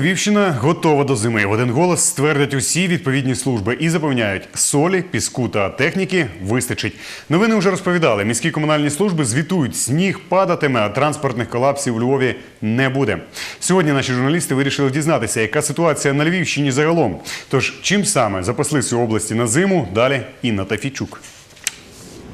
Львівщина готова до зими. В один голос ствердять усі відповідні служби і запевняють, солі, піску та техніки вистачить. Новини вже розповідали. Міські комунальні служби звітують, сніг падатиме, а транспортних колапсів у Львові не буде. Сьогодні наші журналісти вирішили дізнатися, яка ситуація на Львівщині загалом. Тож чим саме запаслись у області на зиму? Далі Інна Тафійчук.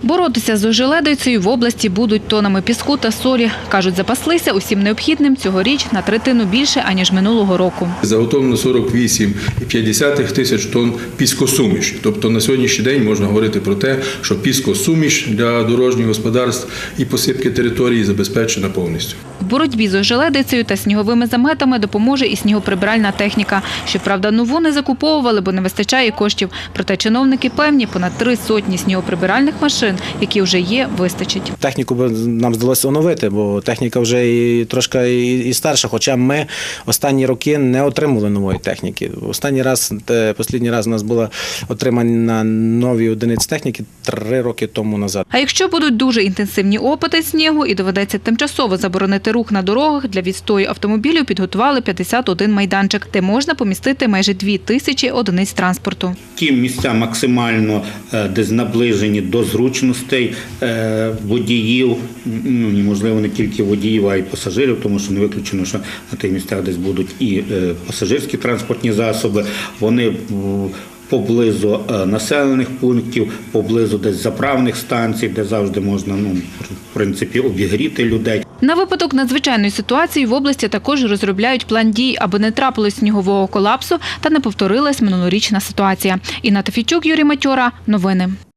Боротися з ожеледицею в області будуть тонами піску та солі. Кажуть, запаслися усім необхідним цьогоріч на третину більше, аніж минулого року. Заготовлено 48,5 тисяч тонн піскосуміші. Тобто на сьогоднішній день можна говорити про те, що піскосуміш для дорожніх господарств і посипки території забезпечена повністю. В боротьбі з ожеледицею та сніговими заметами допоможе і снігоприбиральна техніка. Щоправда, нову не закуповували, бо не вистачає коштів. Проте чиновники певні, понад три сотні снігоприбиральних машин, які вже є, вистачить. Техніку би нам здалося оновити, бо техніка вже і трошки і, і старша. Хоча ми останні роки не отримали нової техніки. Останній раз, те, останній раз у нас було отримання нові одиниці техніки три роки тому назад. А якщо будуть дуже інтенсивні опити снігу і доведеться тимчасово заборонити рух на дорогах, для відстою автомобілів підготували 51 майданчик, де можна помістити майже 2 тисячі одиниць транспорту. Ті місця максимально е, десь наближені до зручностей е, водіїв, ну і, можливо не тільки водіїв, а й пасажирів, тому що не виключено, що на тих місцях десь будуть і е, пасажирські транспортні засоби. Вони поблизу е, населених пунктів, поблизу десь заправних станцій, де завжди можна ну в принципі обігріти людей. На випадок надзвичайної ситуації в області також розробляють план дій, аби не трапилось снігового колапсу та не повторилась минулорічна ситуація. Інна Тафійчук, Юрій Матьора. Новини.